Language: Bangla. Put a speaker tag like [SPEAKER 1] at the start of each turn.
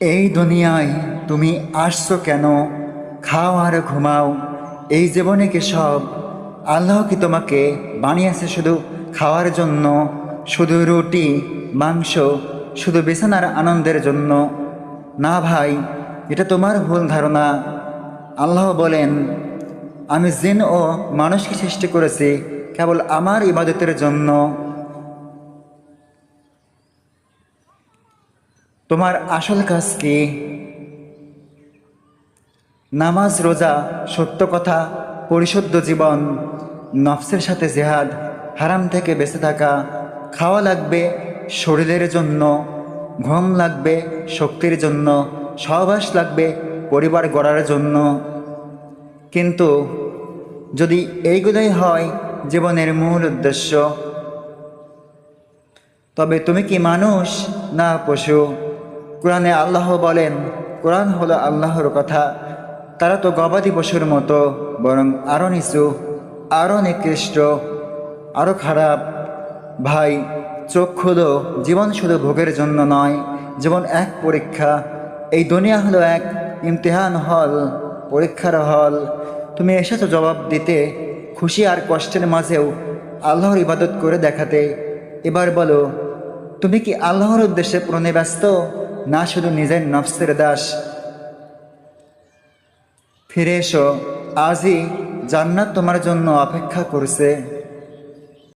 [SPEAKER 1] এই দুনিয়ায় তুমি আসছো কেন? খাও আর ঘুমাও। এই জীবনে কি সব? আল্লাহ কি তোমাকে বানিয়েছে শুধু খাওয়ার জন্য? শুধু রুটি, মাংস, শুধু বিছানার আনন্দের জন্য? না ভাই, এটা তোমার ভুল ধারণা। আল্লাহ বলেন, আমি জিন ও মানুষকে সৃষ্টি করেছি কেবল আমার ইবাদতের জন্য। তোমার আসল কাজ কি? নামাজ, রোজা, সত্য কথা, পরিশুদ্ধ জীবন, নফসের সাথে জেহাদ, হারাম থেকে বেঁচে থাকা, খাওয়া লাগবে শরীরের জন্য, ঘুম লাগবে শক্তির জন্য, সহবাস লাগবে পরিবার গড়ার জন্য। কিন্তু যদি এইগুলোই হয় জীবনের মূল উদ্দেশ্য, তবে তুমি কি মানুষ না পশু? কোরআনে আল্লাহ বলেন, কোরআন হলো আল্লাহর কথা। তারা তো গবাদি পশুর মতো, বরং আরও নিচু আরও নিকৃষ্ট আরও খারাপ। ভাই, চোখ খুলো, জীবন শুধু ভোগের জন্য নয়, জীবন এক পরীক্ষা। এই দুনিয়া হলো এক ইমতিহান হল, পরীক্ষার হল। তুমি এসেছ জবাব দিতে, খুশি আর কষ্টের মাঝেও আল্লাহর ইবাদত করে দেখাতে। এবার বলো, তুমি কি আল্লাহর উদ্দেশ্যে পূরণে ব্যস্ত না শুধু নিজের নফসের দাস। ফিরে এসো আজই জান্নাত তোমার জন্য অপেক্ষা করছে।